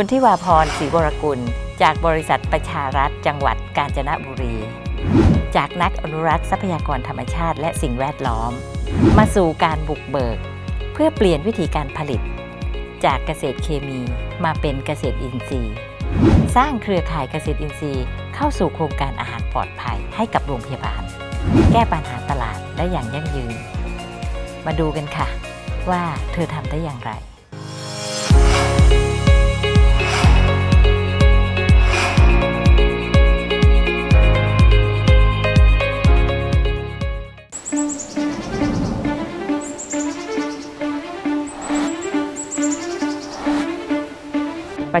คุณทิวาพรศรีวรกุล จากบริษัทประชารัฐจังหวัดกาญจนบุรี จากนักอนุรักษ์ทรัพยากรธรรมชาติและสิ่งแวดล้อม มาสู่การบุกเบิก เพื่อเปลี่ยนวิธีการผลิต จากเกษตรเคมีมาเป็นเกษตรอินทรีย์ สร้างเครือข่ายเกษตรอินทรีย์ เข้าสู่โครงการอาหารปลอดภัยให้กับโรงพยาบาล แก้ปัญหาตลาดได้อย่างยั่งยืน มาดูกันค่ะ ว่าเธอทำได้อย่างไร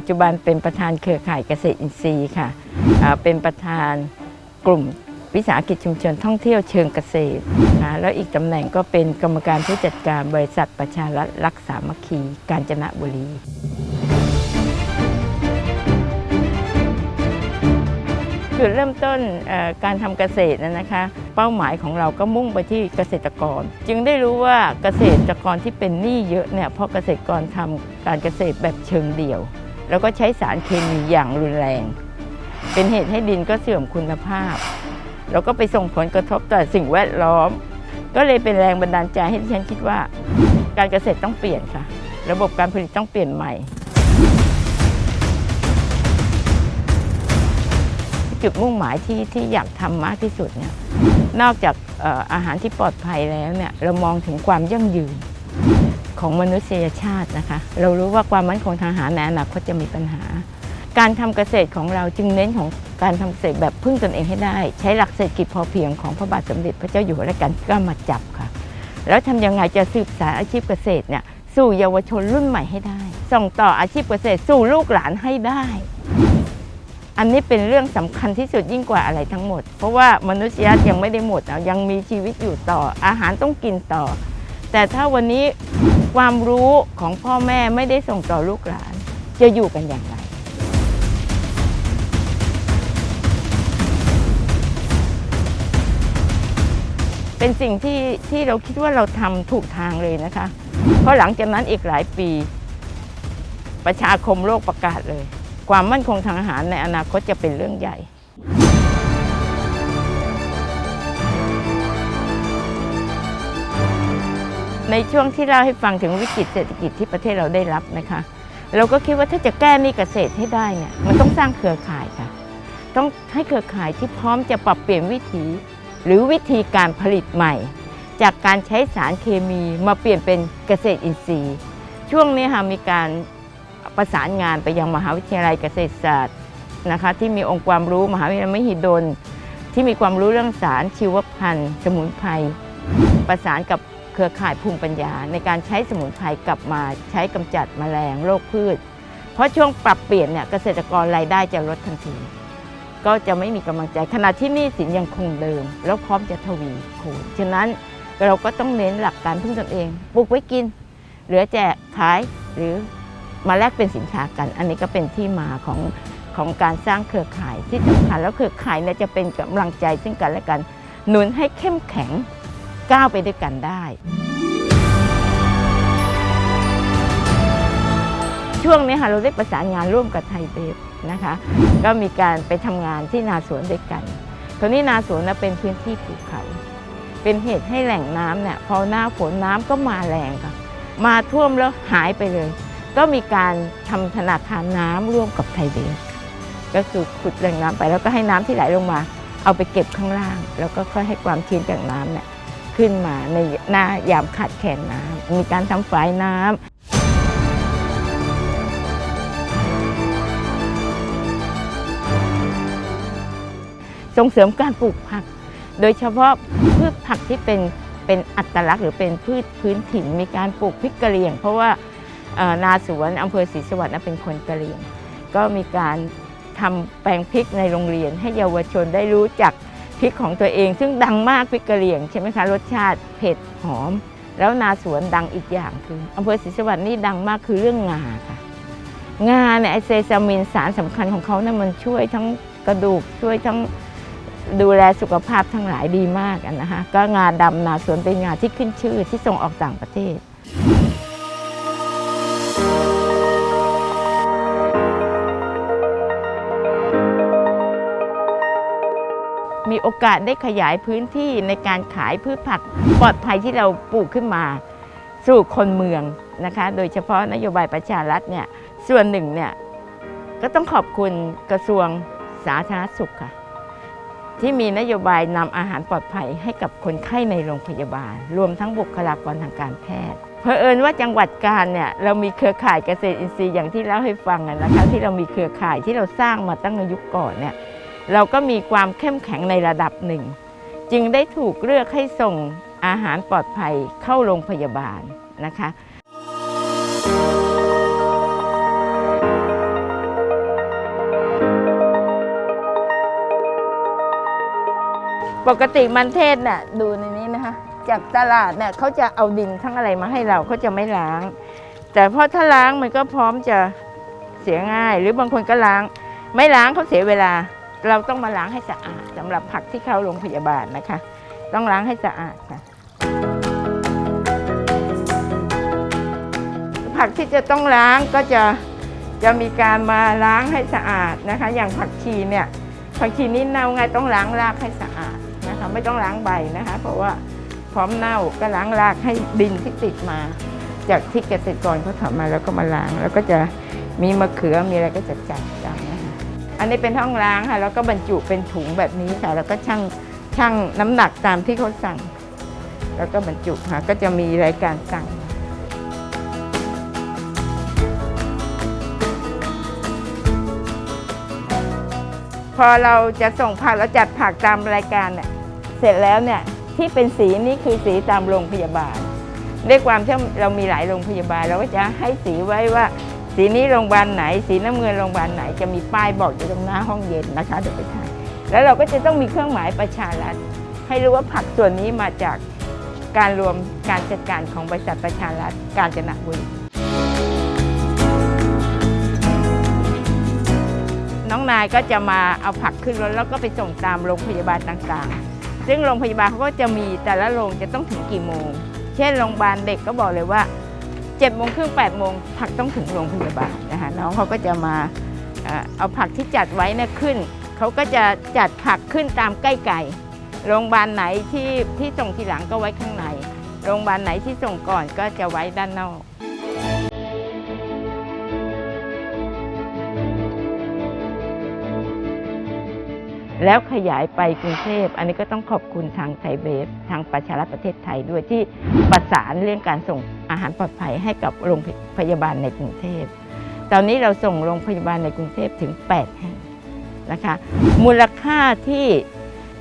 ปัจจุบันเป็นประธานเครือข่ายเกษตรอินทรีย์ค่ะเป็นประธานกลุ่มวิสาหกิจชุมชนท่องเที่ยวเชิงเกษตรนะแล้วอีกตำแหน่งก็เป็นกรรมการผู้จัดการบริษัทประชารัฐรักษามัคคีกาญจนบุรีจุดเริ่มต้นการทำเกษตรนะคะ เป้าหมายของเราก็มุ่งไปที่เกษตรกร จึงได้รู้ว่าเกษตรกรที่เป็นหนี้เยอะเนี่ยเพราะเกษตรกรทำการเกษตรแบบเชิงเดี่ยว แล้วก็ใช้สารเคมีอย่างรุนแรง เป็นเหตุให้ดินก็เสื่อมคุณภาพ แล้วก็ไปส่งผลกระทบต่อสิ่งแวดล้อม ก็เลยเป็นแรงบันดาลใจให้ฉันคิดว่า การเกษตรต้องเปลี่ยนค่ะ ระบบการผลิตต้องเปลี่ยนใหม่ จุดมุ่งหมายที่ที่อยากทำมากที่สุดเนี่ยนอกจากอาหารที่ปลอดภัยแล้วเนี่ยเรามองถึงความยั่งยืน ของมนุษยชาตินะคะ เรารู้ว่าความมั่นคงทางอาหารในอนาคตจะมีปัญหา การทำเกษตรของเราจึงเน้นของการทำเกษตรแบบพึ่งตนเองให้ได้ ใช้หลักเศรษฐกิจพอเพียงของพระบาทสมเด็จพระเจ้าอยู่หัวรัชกาลที่เก็มาจับค่ะ แล้วทำยังไงจะสืบสานอาชีพเกษตรเนี่ยสู่เยาวชนรุ่นใหม่ให้ได้ ส่งต่ออาชีพเกษตรสู่ลูกหลานให้ได้ อันนี้เป็นเรื่องสำคัญที่สุดยิ่งกว่าอะไรทั้งหมด เพราะว่ามนุษยชาติยังไม่ได้หมดยังมีชีวิตอยู่ต่ออาหารต้องกินต่อ แต่ถ้าวันนี้ความรู้ของพ่อแม่ไม่ได้ส่งต่อลูกหลาน จะอยู่กันอย่างไรเป็นสิ่งที่ที่เราคิดว่าเราทำถูกทางเลยนะคะ เพราะหลังจากนั้นอีกหลายปี ประชาคมโลกประกาศเลย ความมั่นคงทางอาหารในอนาคตจะเป็นเรื่องใหญ่ ในช่วงที่เล่าให้ฟังถึงวิกฤตเศรษฐกิจที่ประเทศเราได้รับนะคะ เราก็คิดว่าถ้าจะแก้หนี้เกษตรให้ได้เนี่ยมันต้องสร้างเครือข่ายค่ะ ต้องให้เครือข่ายที่พร้อมจะปรับเปลี่ยนวิถี หรือวิธีการผลิตใหม่ จากการใช้สารเคมีมาเปลี่ยนเป็นเกษตรอินทรีย์ ช่วงนี้ค่ะมีการประสานงานไปยังมหาวิทยาลัยเกษตรศาสตร์นะคะที่มีองค์ความรู้มหาวิทยาลัยมหิดล ที่มีความรู้เรื่องสารชีวพันธุ์ สมุนไพรประสานกับ เครือข่ายภูมิปัญญา ในการใช้สมุนไพรกลับมาใช้กำจัดแมลงโรคพืช เพราะช่วงปรับเปลี่ยนเนี่ยเกษตรกรรายได้จะลดทันที ก็จะไม่มีกำลังใจขณะที่นี้สินยังคงเดิม แล้วพร้อมจะทวีคูณฉะนั้นเราก็ต้องเน้นหลักการพึ่งตนเองปลูกไว้กิน เหลือแจกขายหรือมาแลกเป็นสินค้ากัน อันนี้ก็เป็นที่มาของของการสร้างเครือข่ายที่สำคัญแล้วเครือข่ายเนี่ยจะเป็นกำลังใจซึ่งกันและกันหนุนให้เข้มแข็ง ก้าวไปด้วยกันได้ ช่วงนี้ค่ะเราได้ประสานงานร่วมกับไทยเบฟนะคะ ก็มีการไปทำงานที่นาสวนด้วยกันคราวนี้นาสวนนะเป็นพื้นที่ภูเขา เป็นเหตุให้แหล่งน้ำเนี่ยพอหน้าฝนน้ำก็มาแรงค่ะ มาท่วมแล้วหายไปเลย ก็มีการทำธนาคารน้ำร่วมกับไทยเบฟก็คือขุดแหล่งน้ำไปแล้วก็ให้น้ำที่ไหลลงมา เอาไปเก็บข้างล่าง แล้วก็ค่อยให้ความชื้นจากน้ำเนี่ย ขึ้นมาในหน้ายามขาดแคลนน้ำมีการทำฝายน้ำส่งเสริมการปลูกผัก โดยเฉพาะพืชผักที่เป็นเป็นอัตลักษณ์หรือเป็นพืชพื้นถิ่น มีการปลูกพริกกะเหรี่ยง เพราะว่านาสวนอำเภอศรีสวัสดิ์เป็นคนกะเหรี่ยง ก็มีการทำแปลงพริกในโรงเรียนให้เยาวชนได้รู้จัก พริกของตัวเองซึ่งดังมากพริกกะเหรี่ยงใช่ไหมคะรสชาติเผ็ดหอม แล้วนาสวนดังอีกอย่างคืออำเภอศรีสวัสดิ์นี่ดังมากคือเรื่องงาค่ะ งาเนี่ยไอเซซามินสารสำคัญของเขาเนี่ยมันช่วยทั้งกระดูกช่วยทั้งดูแลสุขภาพทั้งหลายดีมากนะคะก็งาดำนาสวนเป็นงาที่ขึ้นชื่อที่ส่งออกต่างประเทศ มีโอกาสได้ขยายพื้นที่ในการขายพืชผักปลอดภัยที่เราปลูกขึ้นมาสู่คนเมืองนะคะ โดยเฉพาะนโยบายประชารัฐเนี่ยส่วนหนึ่งเนี่ยก็ต้องขอบคุณกระทรวงสาธารณสุขค่ะ ที่มีนโยบายนำอาหารปลอดภัยให้กับคนไข้ในโรงพยาบาล รวมทั้งบุคลากรทางการแพทย์เพอเอิญว่าจังหวัดกาญเนี่ยเรามีเครือข่ายเกษตรอินทรีย์อย่างที่เล่าให้ฟังนะคะ ที่เรามีเครือข่ายที่เราสร้างมาตั้งในยุคก่อนเนี่ย เราก็มีความเข้มแข็งในระดับหนึ่ง จึงได้ถูกเลือกให้ส่งอาหารปลอดภัยเข้าโรงพยาบาลนะคะปกติมันเทศเนี่ยดูในนี้นะคะ จากตลาดเนี่ยเขาจะเอาดินทั้งอะไรมาให้เราเขาจะไม่ล้าง แต่พอถ้าล้างมันก็พร้อมจะเสียง่าย หรือบางคนก็ล้าง ไม่ล้างเขาเสียเวลา เราต้องมาล้างให้สะอาดสำหรับผักที่เข้าโรงพยาบาลนะคะ ต้องล้างให้สะอาดค่ะ ผักที่จะต้องล้างก็จะจะมีการมาล้างให้สะอาดนะคะ อย่างผักชีเนี่ยผักชีนี่เน่าไงต้องล้างรากให้สะอาดนะคะ ไม่ต้องล้างใบนะคะ เพราะว่าพร้อมเน่าก็ล้างรากให้ดินที่ติดมา จากที่เกษตรกรเขาทำมาแล้วก็มาล้าง แล้วก็จะมีมะเขือมีอะไรก็จะจัดจานนะคะ อันนี้เป็นห้องล้างค่ะ แล้วก็บรรจุเป็นถุงแบบนี้ค่ะ แล้วก็ชั่งชั่งน้ำหนักตามที่เขาสั่ง แล้วก็บรรจุค่ะ ก็จะมีรายการสั่งพอเราจะส่งผักแล้วจัดผักตามรายการเนี่ยเสร็จแล้วเนี่ยที่เป็นสีนี่คือสีตามโรงพยาบาล ด้วยความที่เรามีหลายโรงพยาบาลเราก็จะให้สีไว้ว่า สีนี้โรงพยาบาลไหน สีน้ำเงินโรงพยาบาลไหนจะมีป้ายบอกอยู่ตรงหน้าห้องเย็นนะคะเดี๋ยวไปถ่ายแล้วเราก็จะต้องมีเครื่องหมายประชารัฐ ให้รู้ว่าผักส่วนนี้มาจากการรวมการจัดการของบริษัทประชารัฐกาญจนบุรีน้องนายก็จะมาเอาผักขึ้นรถแล้วก็ไปส่งตามโรงพยาบาลต่างๆ ซึ่งโรงพยาบาลเขาก็จะมีแต่ละโรงจะต้องถึงกี่โมง เช่นโรงพยาบาลเด็กก็บอกเลยว่า เจ็ดโมงครึ่งแปดโมงผักต้องถึงโรงพยาบาลนะคะน้องเขาก็จะมาเอ่อเอาผักที่จัดไว้เนี่ยขึ้น เขาก็จะจัดผักขึ้นตามใกล้ไก่โรงพยาบาลไหนที่ที่ส่งทีหลังก็ไว้ข้างใน โรงพยาบาลไหนที่ส่งก่อนก็จะไว้ด้านนอก แล้วขยายไปกรุงเทพ อันนี้ก็ต้องขอบคุณทางไทยเบฟทางประชารัฐประเทศไทยด้วยที่ประสานเรื่องการส่งอาหารปลอดภัยให้กับโรงพยาบาลในกรุงเทพ ตอนนี้เราส่งโรงพยาบาลในกรุงเทพถึง 8 แห่งนะคะ มูลค่าที่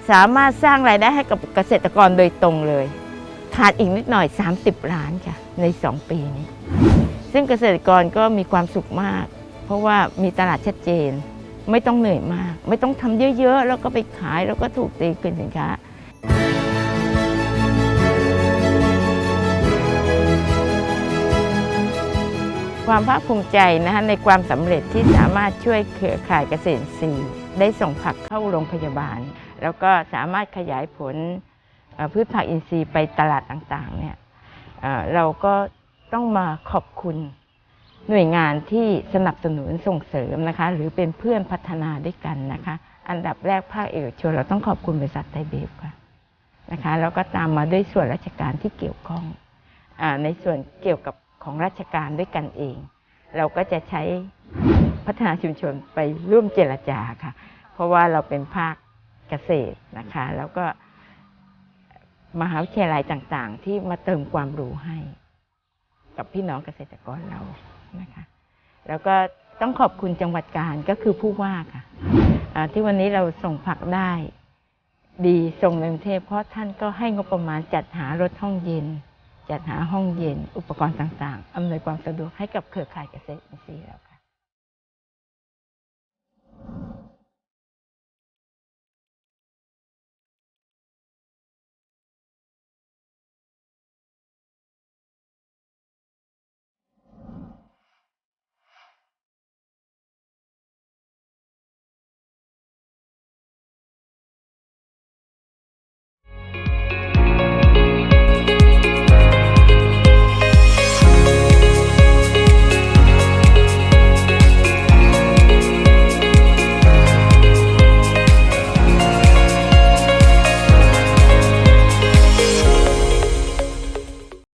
สามารถสร้างรายได้ให้กับเกษตรกรโดยตรงเลย ขาดอีกนิดหน่อย 30 ล้านค่ะ ใน 2 ปีนี้ ซึ่งเกษตรกรก็มีความสุขมาก เพราะว่ามีตลาดชัดเจน ไม่ต้องเหนื่อยมาก ไม่ต้องทำเยอะๆ แล้วก็ไปขายแล้วก็ถูกตีคืนสินค้า ความภาคภูมิใจนะคะในความสำเร็จที่สามารถช่วยเครือข่ายเกษตรอินทรีย์ได้ส่งผักเข้าโรงพยาบาล แล้วก็สามารถขยายผลเอ่อพืชผักอินทรีย์ไปตลาดต่างๆเนี่ยเอ่อเราก็ต้องมาขอบคุณ หน่วยงานที่สนับสนุนส่งเสริมนะคะ หรือเป็นเพื่อนพัฒนาด้วยกันนะคะ อันดับแรกภาคเอกชนเราต้องขอบคุณบริษัทไทยเบฟค่ะนะคะแล้วก็ตามมาด้วยส่วนราชการที่เกี่ยวข้องอในส่วนเกี่ยวกับของราชการด้วยกันเอง เราก็จะใช้พัฒนาชุมชนไปร่วมเจรจาค่ะ เพราะว่าเราเป็นภาคเกษตรนะคะ แล้วก็มหาวิทยาลัยต่างๆ ที่มาเติมความรู้ให้ กับพี่น้องเกษตรกรเรา นะคะแล้วก็ต้องขอบคุณจังหวัดกาญก็คือผู้ว่าค่ะที่วันนี้เราส่งผักได้ ดีส่งในกรุงเทพเพราะท่านก็ให้งบประมาณจัดหารถห้องเย็น จัดหาห้องเย็น อุปกรณ์ต่างๆอำนวยความสะดวกให้กับเครือข่ายเกษตรอินทรีย์แล้ว